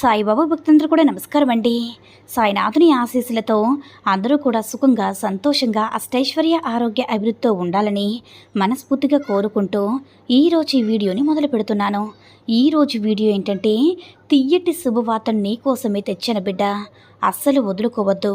సాయిబాబా భక్తులందరూ కూడా నమస్కారం అండి. సాయినాథుని ఆశీస్సులతో అందరూ కూడా సుఖంగా సంతోషంగా అష్టైశ్వర్య ఆరోగ్య అభివృద్ధితో ఉండాలని మనస్ఫూర్తిగా కోరుకుంటూ ఈరోజు ఈ వీడియోని మొదలు పెడుతున్నాను. ఈరోజు వీడియో ఏంటంటే తియ్యటి శుభవార్తను నీకోసమే తెచ్చిన బిడ్డ. అస్సలు వదులుకోవద్దు.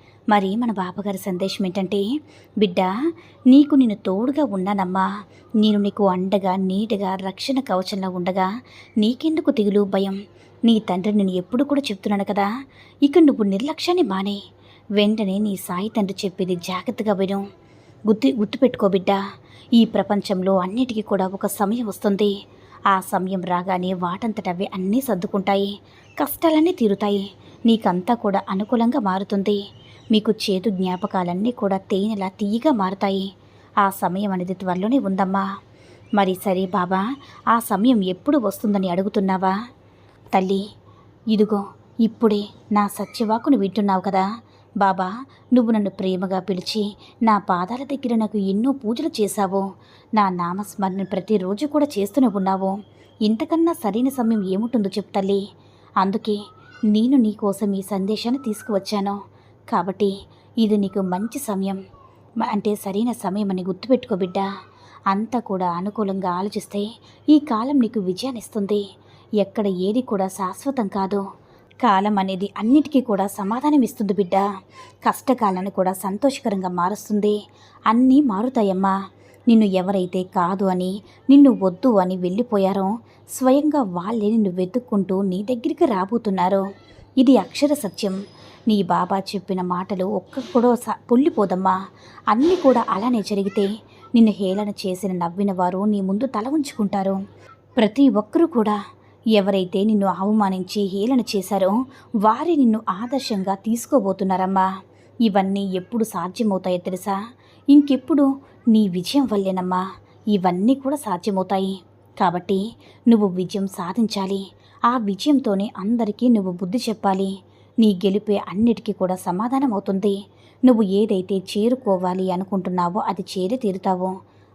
మరి మన బాబాగారి సందేశం ఏంటంటే బిడ్డ నీకు నేను తోడుగా ఉన్నానమ్మా. నేను నీకు అండగా నీటుగా రక్షణ కవచంలో ఉండగా నీకెందుకు దిగులు భయం? నీ తండ్రి నేను ఎప్పుడు కూడా చెప్తున్నాను కదా. ఇక నువ్వు నిర్లక్ష్యాన్ని మానే. వెంటనే నీ సాయి తండ్రి చెప్పేది జాగ్రత్తగా విను. గుర్తు గుర్తుపెట్టుకో బిడ్డ ఈ ప్రపంచంలో అన్నిటికీ కూడా ఒక సమయం వస్తుంది. ఆ సమయం రాగానే వాటంతటవే అన్నీ సర్దుకుంటాయి. కష్టాలన్నీ తీరుతాయి. నీకంతా కూడా అనుకూలంగా మారుతుంది. మీకు చేదు జ్ఞాపకాలన్నీ కూడా తేనెలా తీయగా మారుతాయి. ఆ సమయం అనేది త్వరలోనే ఉందమ్మా. మరి సరే బాబా ఆ సమయం ఎప్పుడు వస్తుందని అడుగుతున్నావా? తల్లి ఇదిగో ఇప్పుడే నా సత్యవాకును వింటున్నావు కదా. బాబా నువ్వు నన్ను ప్రేమగా పిలిచి నా పాదాల దగ్గర నాకు ఎన్నో పూజలు చేశావు. నా నామస్మరణ ప్రతిరోజు కూడా చేస్తూనే ఉన్నావు. ఇంతకన్నా సరైన సమయం ఏముంటుందో చెప్తల్లి అందుకే నేను నీకోసం ఈ సందేశాన్ని తీసుకువచ్చాను. కాబట్టి ఇది నీకు మంచి సమయం. అంటే సరైన సమయం అని గుర్తుపెట్టుకో బిడ్డ. అంతా కూడా అనుకూలంగా ఆలోచిస్తే ఈ కాలం నీకు విజయాన్ని ఇస్తుంది ఎక్కడ ఏది కూడా శాశ్వతం కాదు. కాలం అనేది అన్నిటికీ కూడా సమాధానం ఇస్తుంది బిడ్డ. కష్టకాలాన్ని కూడా సంతోషకరంగా మారుస్తుంది. అన్నీ మారుతాయమ్మా. నిన్ను ఎవరైతే కాదు అని నిన్ను వద్దు అని వెళ్ళిపోయారో స్వయంగా వాళ్ళే నిన్ను వెతుక్కుంటూ నీ దగ్గరికి రాబోతున్నారు. ఇది అక్షర సత్యం. నీ బాబా చెప్పిన మాటలు ఒక్క కూడా స- పొల్లిపోదమ్మా. అన్నీ కూడా అలానే జరిగితే నిన్ను హేళన చేసిన నవ్విన వారు నీ ముందు తల ఉంచుకుంటారు. ప్రతి ఒక్కరూ కూడా ఎవరైతే నిన్ను అవమానించి హేళన చేశారో వారే నిన్ను ఆదర్శంగా తీసుకోబోతున్నారమ్మా. ఇవన్నీ ఎప్పుడు సాధ్యమవుతాయో తెలుసా? ఇంకెప్పుడు నీ విజయం వల్లేనమ్మా. ఇవన్నీ కూడా సాధ్యమవుతాయి. కాబట్టి నువ్వు విజయం సాధించాలి. ఆ విజయంతోనే అందరికీ నువ్వు బుద్ధి చెప్పాలి. నీ గెలిపే అన్నిటికీ కూడా సమాధానం అవుతుంది నువ్వు ఏదైతే చేరుకోవాలి అనుకుంటున్నావో అది చేరి తీరుతావో.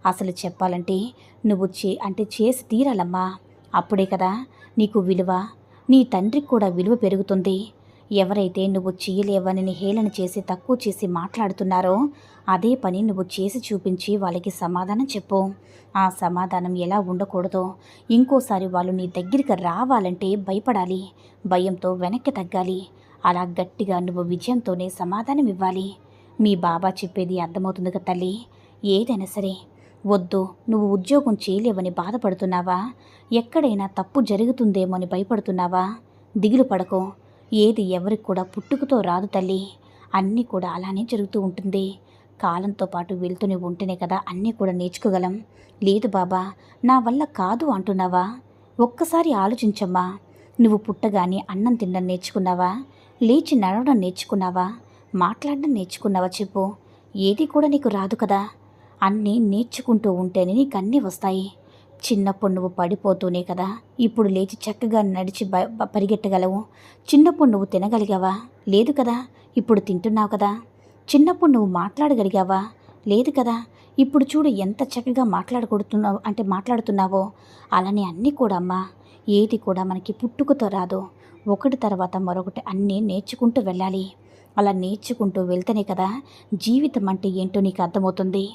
అసలు చెప్పాలంటే నువ్వు చే అంటే చేసి తీరాలమ్మా. అప్పుడే కదా నీకు విలువ. నీ తండ్రికి కూడా విలువ పెరుగుతుంది. ఎవరైతే నువ్వు చేయలేవని హేళన చేసి తక్కువ చేసి మాట్లాడుతున్నారో అదే పని నువ్వు చేసి చూపించి వాళ్ళకి సమాధానం చెప్పు. ఆ సమాధానం ఎలా ఉండకూడదో ఇంకోసారి వాళ్ళు నీ దగ్గరికి రావాలంటే భయపడాలి. భయంతో వెనక్కి తగ్గాలి. అలా గట్టిగా నువ్వు విజయంతోనే సమాధానం ఇవ్వాలి. మీ బాబా చెప్పేది అర్థమవుతుంది కదా తల్లి. ఏదైనా సరే వద్దు నువ్వు ఉద్యోగం చేయలేవని బాధపడుతున్నావా? ఎక్కడైనా తప్పు జరుగుతుందేమో అని భయపడుతున్నావా? దిగులు పడకో. ఏది ఎవరికి కూడా పుట్టుకతో రాదు తల్లి. అన్నీ కూడా అలానే జరుగుతూ ఉంటుంది. కాలంతో పాటు వెళ్తూనే ఉంటేనే కదా అన్నీ కూడా నేర్చుకోగలం. లేదు బాబా నా వల్ల కాదు అంటున్నావా? ఒక్కసారి ఆలోచించమ్మా. నువ్వు పుట్టగానే అన్నం తినడం నేర్చుకున్నావా? లేచి నడవడం నేర్చుకున్నావా? మాట్లాడడం నేర్చుకున్నావా చెప్పు. ఏది కూడా నీకు రాదు కదా. అన్నీ నేర్చుకుంటూ ఉంటేనే నీకు అన్నీ వస్తాయి. చిన్నప్పుడు నువ్వు పడిపోతూనే కదా. ఇప్పుడు లేచి చక్కగా నడిచి బ- పరిగెట్టగలవు. చిన్నప్పుడు నువ్వు తినగలిగావా? లేదు కదా. ఇప్పుడు తింటున్నావు కదా. చిన్నప్పుడు నువ్వు మాట్లాడగలిగావా? లేదు కదా. ఇప్పుడు చూడు ఎంత చక్కగా మాట్లాడకూడుతున్నావు అంటే మాట్లాడుతున్నావో. అలానే అన్నీ కూడా అమ్మా. ఏది కూడా మనకి పుట్టుకతో రాదు. ఒకటి తర్వాత మరొకటి అన్నీ నేర్చుకుంటూ వెళ్ళాలి. అలా నేర్చుకుంటూ వెళ్తేనే కదా జీవితం అంటే ఏంటో నీకు అర్థమవుతుంది.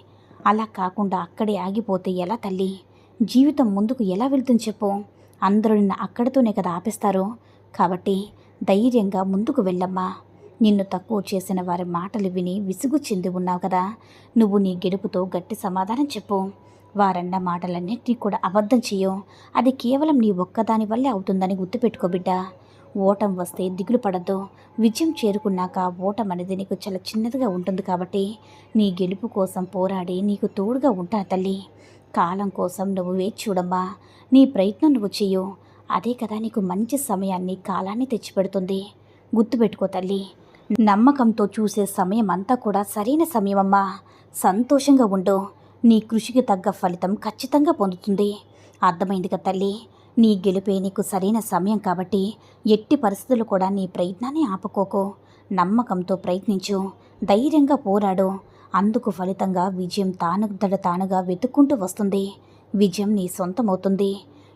అలా కాకుండా అక్కడే ఆగిపోతే ఎలా తల్లి? జీవితం ముందుకు ఎలా వెళ్తుంది చెప్పు. అందరూ నిన్ను అక్కడితోనే కదా ఆపేస్తారు. కాబట్టి ధైర్యంగా ముందుకు వెళ్ళమ్మా. నిన్ను తక్కువ చేసిన వారి మాటలు విని విసుగు చెంది ఉన్నావు కదా. నువ్వు నీ గెలుపుతో గట్టి సమాధానం చెప్పు. వారన్న మాటలన్నింటినీ కూడా అబద్ధం చెయ్యు. అది కేవలం నీ ఒక్కదాని వల్లే అవుతుందని గుర్తుపెట్టుకో బిడ్డా. ఓటం వస్తే దిగులు పడద్దు. విజయం చేరుకున్నాక ఓటం అనేది నీకు చాలా చిన్నదిగా ఉంటుంది కాబట్టి నీ గెలుపు కోసం పోరాడి నీకు తోడుగా ఉంటాను తల్లి. కాలం కోసం నువ్వు వేచి చూడమ్మా. నీ ప్రయత్నం నువ్వు చేయు అదే కదా నీకు మంచి సమయాన్ని కాలాన్ని తెచ్చిపెడుతుంది. గుర్తుపెట్టుకో తల్లి. నమ్మకంతో చూసే సమయం అంతా కూడా సరైన సమయమమ్మా. సంతోషంగా ఉండు. నీ కృషికి తగ్గ ఫలితం ఖచ్చితంగా పొందుతుంది. అర్థమైంది కదా తల్లి. నీ గెలుపే నీకు సరైన సమయం కాబట్టి ఎట్టి పరిస్థితులు కూడా నీ ప్రయత్నాన్ని ఆపుకోకు. నమ్మకంతో ప్రయత్నించు. ధైర్యంగా పోరాడు. అందుకు ఫలితంగా విజయం తానుదడ తానుగా వెతుక్కుంటూ వస్తుంది. విజయం నీ సొంతమవుతుంది.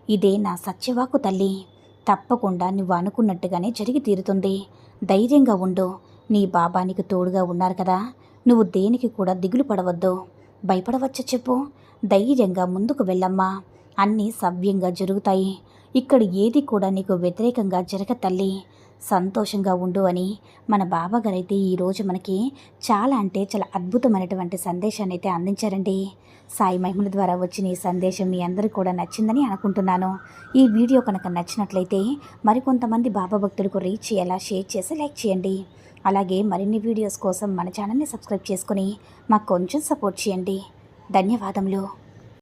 ఇదే నా సత్యవాకు తల్లి. తప్పకుండా నువ్వు అనుకున్నట్టుగానే జరిగి తీరుతుంది. ధైర్యంగా ఉండు. నీ బాబా నీకు తోడుగా ఉన్నారు కదా. నువ్వు దేనికి కూడా దిగులు పడవద్దు. భయపడవచ్చు చెప్పు? ధైర్యంగా ముందుకు వెళ్ళమ్మా. అన్నీ సవ్యంగా జరుగుతాయి. ఇక్కడ ఏది కూడా నీకు వ్యతిరేకంగా జరగ తల్లి. సంతోషంగా ఉండు అని మన బాబాగారైతే ఈరోజు మనకి చాలా అంటే చాలా అద్భుతమైనటువంటి సందేశాన్ని అయితే అందించారండి. సాయి మహిమల ద్వారా వచ్చిన ఈ సందేశం మీ అందరికీ కూడా నచ్చిందని అనుకుంటున్నాను. ఈ వీడియో కనుక నచ్చినట్లయితే మరికొంతమంది బాబా భక్తులకు రీచ్ ఎలా షేర్ చేసి లైక్ చేయండి. అలాగే మరిన్ని వీడియోస్ కోసం మన ఛానల్ని సబ్స్క్రైబ్ చేసుకుని మాకు కొంచెం సపోర్ట్ చేయండి. ధన్యవాదములు.